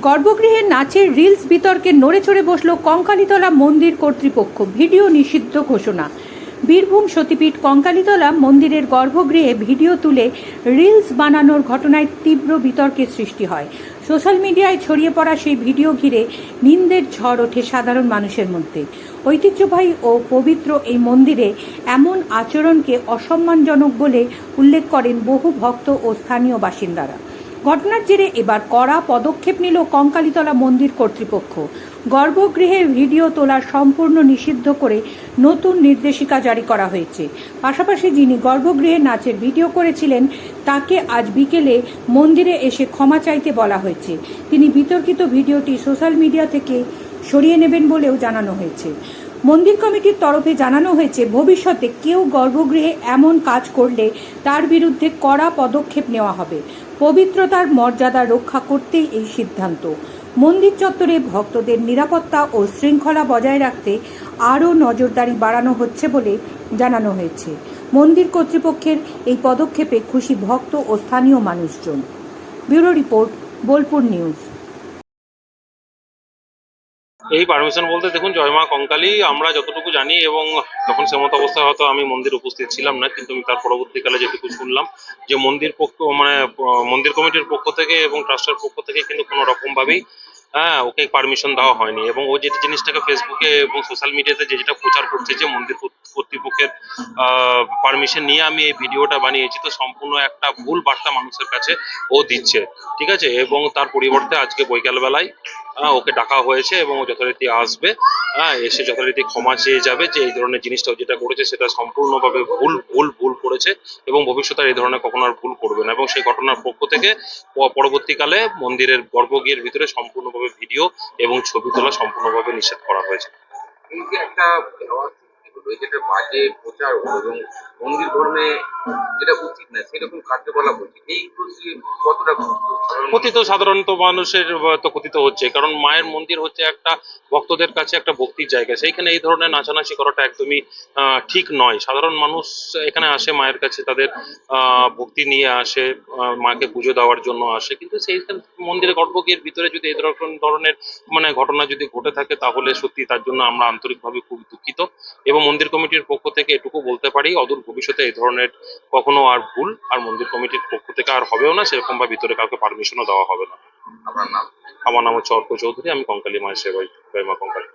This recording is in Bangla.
গর্ভগৃহে নাচের রিলস বিতর্কে নড়ে চড়ে বসল কঙ্কালীতলা মন্দির কর্তৃপক্ষ। ভিডিও নিষিদ্ধ ঘোষণা। বীরভূম সতীপীঠ কঙ্কালীতলা মন্দিরের গর্ভগৃহে ভিডিও তুলে রিলস বানানোর ঘটনায় তীব্র বিতর্কের সৃষ্টি হয়। সোশ্যাল মিডিয়ায় ছড়িয়ে পড়া সেই ভিডিও ঘিরে নিন্দের ঝড় ওঠে সাধারণ মানুষের মধ্যে। ঐতিহ্যবাহী ও পবিত্র এই মন্দিরে এমন আচরণকে অসম্মানজনক বলে উল্লেখ করেন বহু ভক্ত ও স্থানীয় বাসিন্দারা। ঘটনার জেরে এবার কড়া পদক্ষেপ নিল কঙ্কালীতলা মন্দির কর্তৃপক্ষ। গর্ভগৃহে ভিডিও তোলা সম্পূর্ণ নিষিদ্ধ করে নতুন নির্দেশিকা জারি করা হয়েছে। পাশাপাশি যিনি গর্ভগৃহে নাচের ভিডিও করেছিলেন, তাকে আজ বিকেলে মন্দিরে এসে ক্ষমা চাইতে বলা হয়েছে। তিনি বিতর্কিত ভিডিওটি সোশ্যাল মিডিয়া থেকে সরিয়ে নেবেন বলেও জানানো হয়েছে। মন্দির কমিটির তরফে জানানো হয়েছে, ভবিষ্যতে কেউ গর্ভগৃহে এমন কাজ করলে তার বিরুদ্ধে কড়া পদক্ষেপ নেওয়া হবে। পবিত্রতার মর্যাদা রক্ষা করতেই এই সিদ্ধান্ত। মন্দির চত্বরে ভক্তদের নিরাপত্তা ও শৃঙ্খলা বজায় রাখতে আরও নজরদারি বাড়ানো হচ্ছে বলে জানানো হয়েছে। মন্দির কর্তৃপক্ষের এই পদক্ষেপে খুশি ভক্ত ও স্থানীয় মানুষজন। Bureau report, Bolpur news. এই পারমিশন বলতে দেখুন জয়মা কঙ্কালী, আমরা যতটুকু জানি এবং তখন সে মতো অবস্থায় হয়তো আমি মন্দির উপস্থিত ছিলাম না, কিন্তু আমি তার পরবর্তীকালে যেটুকু শুনলাম যে মন্দির পক্ষ মানে মন্দির কমিটির পক্ষ থেকে এবং ট্রাস্টের পক্ষ থেকে কিন্তু কোনো রকম ভাবেই হ্যাঁ ওকে পারমিশন দেওয়া হয়নি। এবং ও যেটা জিনিসটাকে ফেসবুকে এবং সোশ্যাল মিডিয়াতে যে যেটা প্রচার করছে যে মন্দির কর্তৃপক্ষের পারমিশন নিয়ে আমি এই ভিডিওটা বানিয়েছি। তো সম্পূর্ণ একটা ভুল বার্তা মানুষের কাছে ও দিচ্ছে ঠিক আছে? এবং তার পরিবর্তে আজকে বৈকাল বেলায় হ্যাঁ, ওকে ডাকা হয়েছে এবং ও যথারীতি আসবে হ্যাঁ এসে যথারীতি ক্ষমা চেয়ে যাবে যে এই ধরনের জিনিসটা যেটা করেছে সেটা সম্পূর্ণভাবে ভুল ভুল ভুল করেছে এবং ভবিষ্যতে এই ধরনের কখনো আর ভুল করবে না। এবং সেই ঘটনার পক্ষ থেকে পরবর্তীকালে মন্দিরের গর্ভগৃহের ভিতরে সম্পূর্ণভাবে ভিডিও এবং ছবি তোলা সম্পূর্ণভাবে নিষেধ করা হয়েছে। একটা যেটা বাজে প্রচার এবং মন্দির ধর্মে যেটা উচিত না, সেরকম কার্যকলাপ হচ্ছে। এই কতটা গুরুত্ব? কারণ ক্ষতি তো সাধারণত মানুষের তো ক্ষতি তো হচ্ছে, কারণ মায়ের মন্দির হচ্ছে একটা ভক্তদের কাছে একটা ভক্তির জায়গা। সেইখানে এই ধরনের নাচানাচি করাটা একদমই ঠিক নয়। সাধারণ মানুষ এখানে আসে মায়ের কাছে, তাদের ভক্তি নিয়ে আসে মাকে পুজো দেওয়ার জন্য আসে। কিন্তু সেই মন্দিরে গর্ভগৃহের ভিতরে যদি এই ধরনের মানে ঘটনা যদি ঘটে থাকে, তাহলে সত্যি তার জন্য আমরা আন্তরিকভাবে খুব দুঃখিত। এবং মন্দির কমিটির পক্ষ থেকে এটুকু বলতে পারি, অদূর ভবিষ্যতে এই ধরনের কখনো আর ভুল আর মন্দির কমিটির পক্ষ থেকে আর হবেও না সেরকম বা ভিতরে কাউকে পারমিশনও দেওয়া হবে না। আমার নাম? আমার নাম হচ্ছে অর্ক চৌধুরী আমি কঙ্কালী মায়ের সেবাই কঙ্কালী।